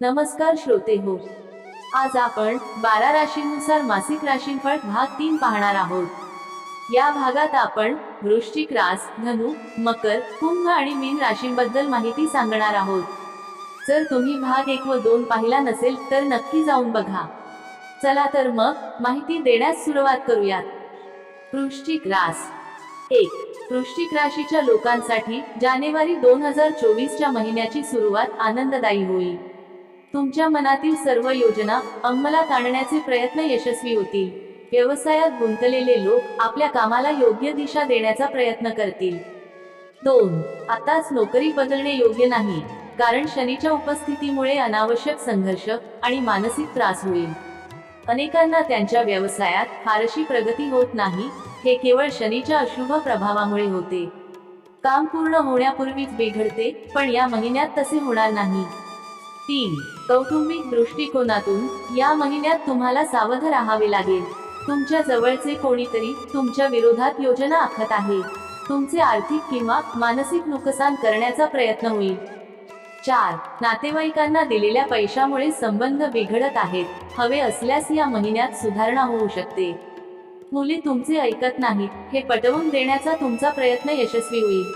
नमस्कार श्रोते हो. आज आपण बारा राशींनुसार मासिक राशींफळ भाग तीन पाहणार आहोत. या भागात आपण वृश्चिक रास धनु मकर कुंभ आणि मीन राशींबद्दल माहिती सांगणार आहोत. जर तुम्ही भाग एक व दोन पाहिला नसेल तर नक्की जाऊन बघा. चला तर मग माहिती देण्यास सुरुवात करूयात. वृश्चिक रास. एक वृश्चिक राशीच्या लोकांसाठी जानेवारी दोन हजार चोवीसच्या महिन्याची सुरुवात आनंददायी होईल. तुमच्या मनातील सर्व योजना अंमलात आणण्याचे प्रयत्न यशस्वी होतील. व्यवसायात गुंतलेले लोक आपल्या कामाला योग्य दिशा देण्याचा प्रयत्न करतील. दोन आताच नोकरी बदलणे योग्य नाही कारण शनीच्या उपस्थितीमुळे अनावश्यक संघर्ष आणि मानसिक त्रास होईल. अनेकांना त्यांच्या व्यवसायात फारशी प्रगती होत नाही हे केवळ शनीच्या अशुभ प्रभावामुळे होते. काम पूर्ण होण्यापूर्वीच बिघडते पण या महिन्यात तसे होणार नाही. तीन कौटुंबिक दृष्टिकोनातून या महिन्यात तुम्हाला सावध राहावे लागेल. तुमच्या जवळचे कोणीतरी तुमच्या विरोधात योजना आखत आहे. तुमचे आर्थिक किंवा मानसिक नुकसान करण्याचा प्रयत्न होईल. चार नातेवाईकांना दिलेल्या पैशामुळे संबंध बिघडत आहेत. हवे असल्यास या महिन्यात सुधारणा होऊ शकते. मुले तुमचे ऐकत नाहीत हे पटवून देण्याचा तुमचा प्रयत्न यशस्वी होईल.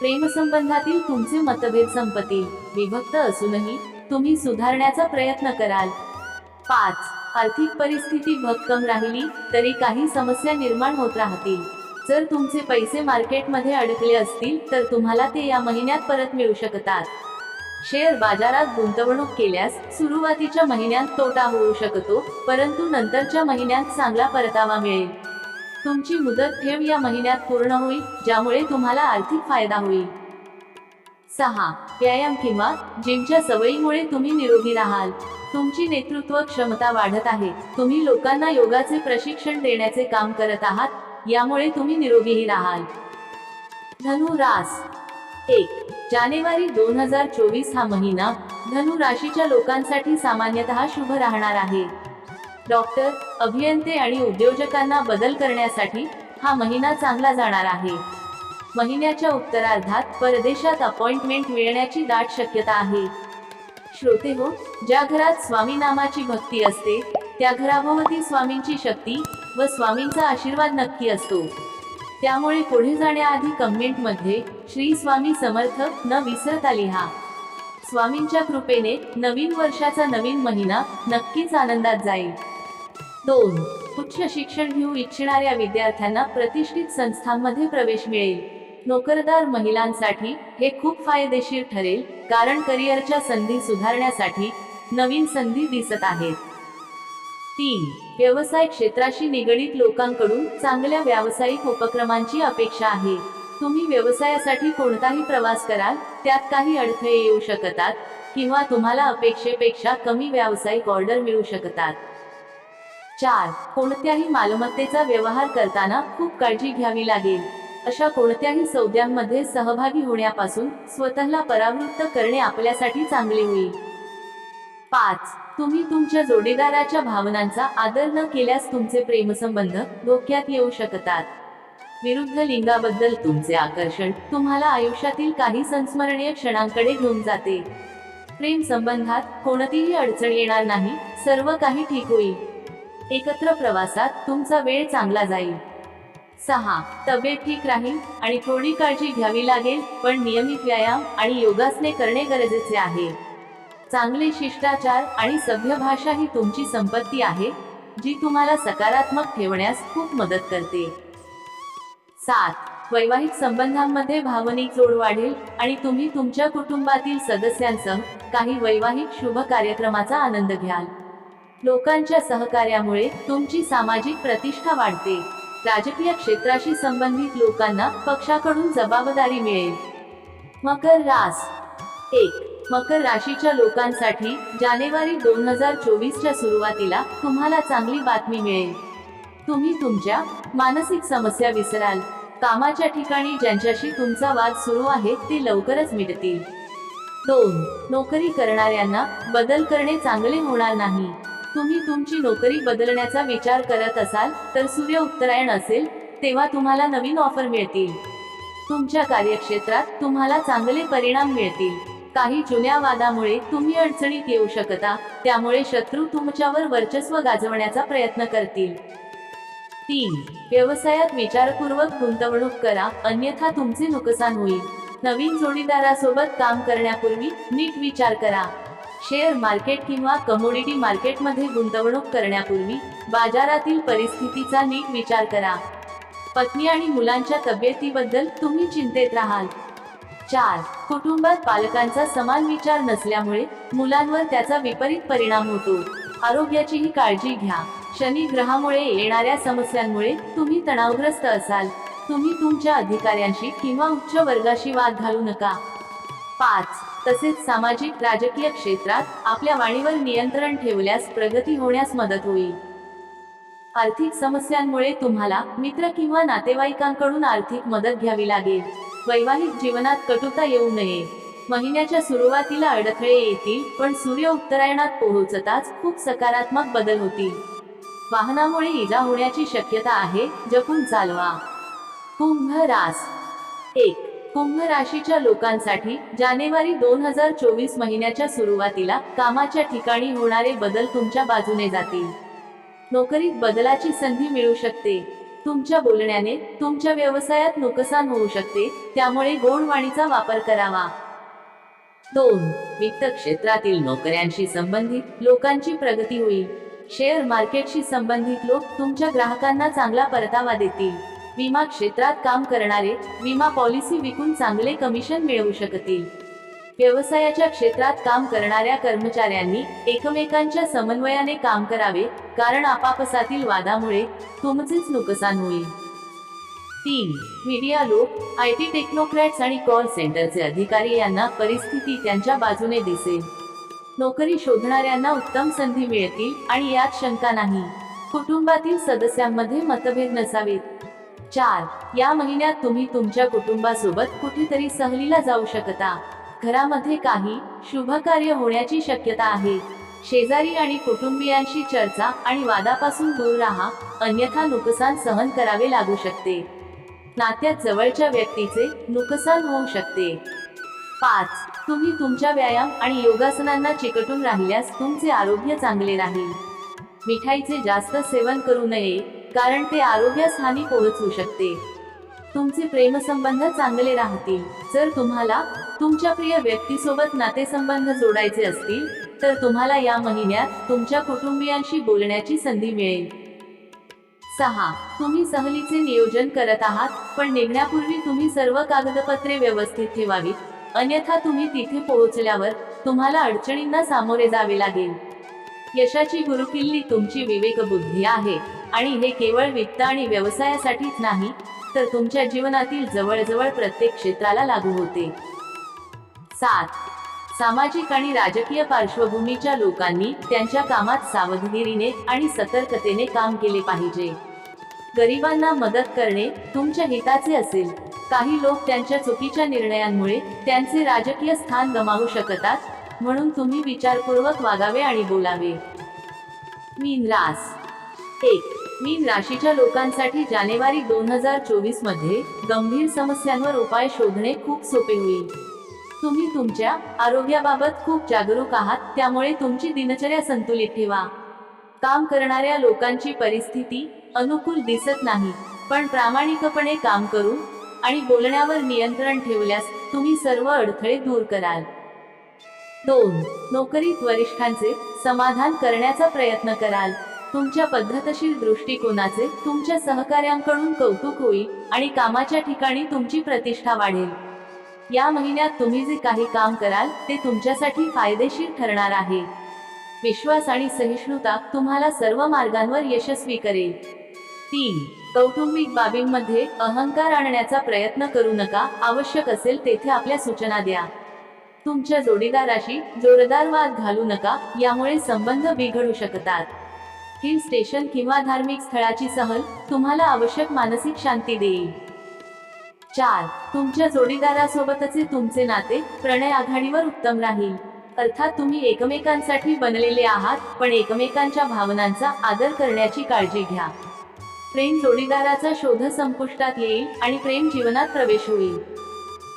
प्रेमसंबंधातील तुमचे मतभेद संपतील. विभक्त असूनही तुम्ही सुधारण्याचा प्रयत्न कराल. पाच. आर्थिक परिस्थिती भक्कम राहिली तरी काही समस्या निर्माण होत राहतील. जर तुमचे पैसे मार्केटमध्ये अडकले असतील तर तुम्हाला ते या महिन्यात परत मिळू शकतात. शेअर बाजारात गुंतवणूक केल्यास सुरुवातीच्या महिन्यात तोटा होऊ शकतो परंतु नंतरच्या महिन्यात चांगला परतावा मिळेल. तुमची मुदत ठेव या महिन्यात पूर्ण होईल ज्यामुळे तुम्हाला आर्थिक फायदा होईल. सहा. व्यायाम किंवा जिमच्या सवयीमुळे तुम्ही निरोगी राहाल. तुमची नेतृत्व क्षमता वाढत आहे. तुम्ही लोकांना योगाचे प्रशिक्षण देण्याचे काम करत आहात यामुळे तुम्ही निरोगीही राहाल. धनु रास. एक. जानेवारी दोन हजार चोवीस हा महिना धनु राशीच्या लोकांसाठी सामान्यतः शुभ राहणार आहे. डॉक्टर अभियंते आणि उद्योजकांना बदल करण्यासाठी हा महिना चांगला जाणार आहे. महिन्याच्या उत्तरार्धात परदेशात अपॉइंटमेंट मिळण्याची दाट शक्यता आहे. श्रोते हो ज्या घरात स्वामी नामाची भक्ती असते त्या घराभोवती स्वामींची शक्ती व स्वामींचा आशीर्वाद नक्की असतो. त्यामुळे पुढे जाण्याआधी कमेंटमध्ये श्री स्वामी समर्थ न विसरता लिहा. स्वामींच्या कृपेने नवीन वर्षाचा नवीन महिना नक्कीच आनंदात जाईल. दोन. उच्च शिक्षण घेऊ इच्छिणाऱ्या विद्यार्थ्यांना प्रतिष्ठित संस्थांमध्ये प्रवेश मिळेल. नोकरदार महिलांसाठी हे खूप फायदेशीर ठरेल कारण करिअरच्या संधी सुधारण्यासाठी नवीन संधी दिसत आहेत. तीन व्यवसाय क्षेत्राशी निगडीत लोकांकडून चांगल्या व्यावसायिक उपक्रमांची अपेक्षा आहे. तुम्ही व्यवसायासाठी कोणताही प्रवास कराल त्यात काही अडथळे येऊ शकतात किंवा तुम्हाला अपेक्षेपेक्षा कमी व्यावसायिक ऑर्डर मिळू शकतात. चार कोणत्याही मालमत्तेचा व्यवहार करताना खूप काळजी घ्यावी लागेल. अशा कोणत्याही सौद्यांमध्ये सहभागी होण्यापासून स्वतःला परावृत्त करणे आपल्यासाठी चांगले होईल. पाच. तुम्ही तुमच्या जोडीदाराच्या भावनांचा आदर न केल्यास तुमचे प्रेमसंबंध धोक्यात येऊ शकतात. विरुद्ध लिंगाबद्दल तुमचे आकर्षण तुम्हाला आयुष्यातील काही संस्मरणीय क्षणांकडे घेऊन जाते. प्रेम संबंधात कोणतीही अडचण येणार नाही सर्व काही ठीक होईल. एकत्र प्रवासात तुमचा वेळ चांगला जाईल. सहा. तब्येत ठीक राहील आणि थोडी काळजी घ्यावी लागेल पण नियमित व्यायाम आणि योगासने करणे गरजेचे आहे. चांगले शिष्टाचार आणि सभ्य भाषा ही तुमची संपत्ती आहे जी तुम्हाला सकारात्मक ठेवण्यास खूप मदत करते. सात. वैवाहिक संबंधांमध्ये भावनिक जोड वाढेल आणि तुम्ही तुमच्या कुटुंबातील सदस्यांसह काही वैवाहिक शुभ कार्यक्रमाचा आनंद घ्याल. लोकांच्या सहकार्यामुळे तुमची सामाजिक प्रतिष्ठा वाढते. राजकीय क्षेत्राशी संबंधित लोकांना पक्षाकडून जबाबदारी मिळेल. मकर रास. एक. मकर राशीच्या लोकांसाठी जानेवारी दोन हजार चोवीसच्या सुरुवातीला तुम्हाला चांगली बातमी मिळेल. तुम्ही तुमच्या मानसिक समस्या विसराल. कामाच्या ठिकाणी ज्यांच्याशी तुमचा वाद सुरू आहे ते लवकरच मिटतील. दोन. नोकरी करणाऱ्यांना बदल करणे चांगले होणार नाही. तुम्ही तुमची नोकरी बदलण्याचा विचार करत असाल तर सूर्य उत्तरायण असेल तेव्हा तुम्हाला नवीन ऑफर मिळतील. तुमच्या कार्यक्षेत्रात तुम्हाला चांगले परिणाम मिळतील. काही जुन्या वादामुळे तुम्ही अडचणीत येऊ शकता त्यामुळे शत्रू तुमच्यावर वर्चस्व गाजवण्याचा प्रयत्न करतील. तीन व्यवसायात विचारपूर्वक गुंतवणूक करा अन्यथा तुमचे नुकसान होईल. नवीन जोडीदारासोबत काम करण्यापूर्वी नीट विचार करा. शेअर मार्केट किंवा कमोडिटी मार्केटमध्ये गुंतवणूक करण्यापूर्वी बाजारातील परिस्थितीचा नीट विचार करा. पत्नी आणि मुलांच्या तब्येतीबद्दल तुम्ही चिंतेत राहाल. चार कुटुंबात पालकांचा समान विचार नसल्यामुळे मुलांवर त्याचा विपरीत परिणाम होतो. आरोग्याचीही काळजी घ्या. शनी ग्रहामुळे येणाऱ्या समस्यांमुळे तुम्ही तणावग्रस्त असाल. तुम्ही तुमच्या अधिकाऱ्यांशी किंवा उच्च वर्गाशी वाद घालू नका. पाच. तसेच सामाजिक राजकीय क्षेत्रात आपल्या वाणीवर नियंत्रण ठेवल्यास प्रगती होण्यास मदत होईल. आर्थिक समस्यांमुळे तुम्हाला मित्र किंवा नातेवाईकांकडून आर्थिक मदत घ्यावी लागेल. वैवाहिक जीवनात कटुता येऊ नये. महिन्याच्या सुरुवातीला अडथळे येतील पण सूर्य उत्तरायणात पोहोचताच खूप सकारात्मक बदल होतील. वाहनामुळे इजा होण्याची शक्यता आहे जपून चालवा. कुंभ रास. एक. कुंभ राशीच्या लोकांसाठी जानेवारी दोन हजार चोवीस महिन्याच्या सुरुवातीला कामाच्या ठिकाणी होणारे बदल तुमच्या बाजूने जातील. नोकरीत बदलाची संधी मिळू शकते. तुमच्या बोलण्याने तुमच्या व्यवसायात नुकसान होऊ शकते त्यामुळे गोडवाणीचा वापर करावा. दोन. वित्त क्षेत्रातील नोकऱ्यांशी संबंधित लोकांची प्रगती होईल. शेअर मार्केटशी संबंधित लोक तुमच्या ग्राहकांना चांगला परतावा देतील. विमा क्षेत्रात काम करणारे विमा पॉलिसी विकून चांगले कमिशन मिळवू शकतील. व्यवसायाच्या क्षेत्रात काम करणाऱ्या कर्मचाऱ्यांनी एकमेकांच्या समन्वयाने काम करावे कारण आपापसातील वादामुळे तुमचेच नुकसान होईल. तीन मीडिया लोक आय टी टेक्नोक्रॅट्स आणि कॉल सेंटरचे अधिकारी यांना परिस्थिती त्यांच्या बाजूने दिसेल नोकरी शोधणाऱ्यांना उत्तम संधी मिळतील आणि यात शंका नाही. कुटुंबातील सदस्यांमध्ये मतभेद नसावेत. चार. या महिन्यात तुम्ही तुमच्या कुटुंबासोबत कुठेतरी सहलीला जाऊ शकता. घरामध्ये काही शुभ कार्य होण्याची शक्यता आहे. शेजारी आणि कुटुंबियांशी चर्चा आणि वादापासून दूर राहा अन्यथा नुकसान सहन करावे लागू शकते. नात्यात जवळच्या व्यक्तीचे नुकसान होऊ शकते. पाच. तुम्ही तुमच्या व्यायाम आणि योगासनांना चिकटून राहिल्यास तुमचे आरोग्य चांगले राहील. मिठाईचे जास्त सेवन करू नये. कारण ते आरोग्यास हानी पोहोचवू शकते. तुमचे प्रेमसंबंध चांगले राहतील. जर तुम्हाला तुमच्या प्रिय व्यक्तीसोबत नातेसंबंध जोडायचे असतील तर तुम्हाला या महिन्यात तुमच्या कुटुंबियांशी बोलण्याची संधी मिळेल. सहा. तुम्ही सहलीचे नियोजन करत आहात पण निघण्यापूर्वी तुम्ही सर्व कागदपत्रे व्यवस्थित ठेवावीत. अन्यथा तुम्ही तिथे पोहोचल्यावर तुम्हाला अडचणींना सामोरे जावे लागेल. यशाची गुरुकिल्ली तुमची विवेकबुद्धी आहे. आणि हे केवळ वित्त आणि व्यवसायासाठीच नाही तर तुमच्या जीवनातील जवळजवळ प्रत्येक क्षेत्राला लागू होते. सात. सामाजिक आणि राजकीय पार्श्वभूमीच्या लोकांनी त्यांच्या कामात सावधगिरीने आणि सतर्कतेने काम केले पाहिजे. गरिबांना मदत करणे तुमच्या हिताचे असेल. काही लोक त्यांच्या चुकीच्या निर्णयांमुळे त्यांचे राजकीय स्थान गमावू शकतात म्हणून तुम्ही विचारपूर्वक वागावे आणि बोलावे. मीन रास. एक. मीन राशीच्या लोकांसाठी जानेवारी दोन हजार चोवीसमध्ये गंभीर समस्यांवर उपाय शोधणे खूप सोपे होईल. तुम्ही तुमच्या आरोग्याबाबत खूप जागरूक आहात त्यामुळे तुमची दिनचर्या संतुलित ठेवा. काम करणाऱ्या लोकांची परिस्थिती अनुकूल दिसत नाही पण प्रामाणिकपणे काम करून आणि बोलण्यावर नियंत्रण ठेवल्यास तुम्ही सर्व अडथळे दूर कराल. दोन. नोकरीत वरिष्ठांचे समाधान करण्याचा प्रयत्न कराल. तुमच्या पद्धतशीर दृष्टिकोनाचे तुमच्या सहकाऱ्यांकडून कौतुक होईल आणि कामाच्या ठिकाणी तुमची प्रतिष्ठा वाढेल. या महिन्यात तुम्ही जे काही काम कराल ते तुमच्यासाठी फायदेशीर ठरणार आहे. विश्वास आणि सहिष्णुता तुम्हाला सर्व मार्गांवर यशस्वी करेल. तीन. कौटुंबिक बाबींमध्ये अहंकार आणण्याचा प्रयत्न करू नका आवश्यक असेल तेथे आपल्या सूचना द्या. तुमच्या जोडीदाराशी जोरदार वाद घालू नका यामुळे संबंध बिघडू शकतात. हिल स्टेशन किंवा धार्मिक स्थळाची सहल तुम्हाला आवश्यक मानसिक शांती देईल. चार. तुमच्या जोडीदारासोबतचे तुमचे नाते प्रणय आघाडीवर उत्तम राहील. अर्थात तुम्ही एकमेकांसाठी बनलेले आहात पण एकमेकांच्या भावनांचा आदर करण्याची काळजी घ्या. प्रेम जोडीदाराचा शोध संपुष्टात येईल आणि प्रेम जीवनात प्रवेश होईल.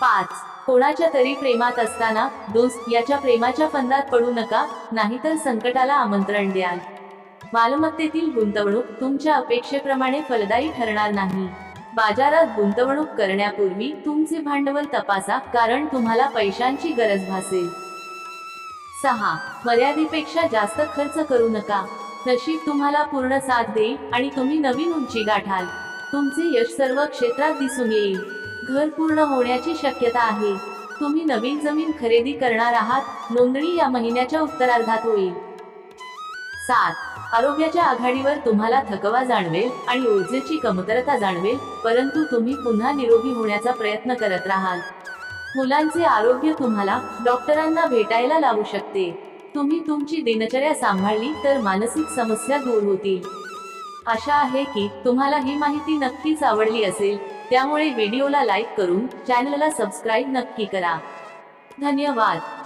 पाच. कोणाच्या तरी प्रेमात असताना दोस्त याच्या प्रेमाच्या फंदात पडू नका नाहीतर संकटाला आमंत्रण द्याल. मालमत्तेतील गुंतवणूक तुमच्या अपेक्षेप्रमाणे फलदायी ठरणार नाही. बाजारात गुंतवणूक करण्यापूर्वी तुमचे भांडवल तपासा कारण तुम्हाला पैशांची गरज भासेल. सहा. मर्यादेपेक्षा जास्त खर्च करू नका. नशीब तुम्हाला पूर्ण साथ देईल आणि तुम्ही नवीन उंची गाठाल. तुमचे यश सर्व क्षेत्रात दिसून येईल. घर पूर्ण होण्याची शक्यता आहे. तुम्ही नवीन जमीन खरेदी करणार आहात. नोंदणी या महिन्याच्या उत्तरार्धात होईल. सात. आरोग्याच्या आघाडीवर तुम्हाला थकवा जाणवेल आणि ऊर्जेची कमतरता जाणवेल परंतु तुम्ही पुन्हा निरोगी होण्याचा प्रयत्न करत राहाल. मुलांचे आरोग्य तुम्हाला डॉक्टरांना भेटायला लावू शकते. तुम्ही तुमची दिनचर्या सांभाळली तर मानसिक समस्या दूर होतील. आशा आहे की तुम्हाला ही माहिती नक्कीच आवडली असेल त्यामुळे व्हिडिओला लाईक करून चॅनलला सबस्क्राईब नक्की करा. धन्यवाद.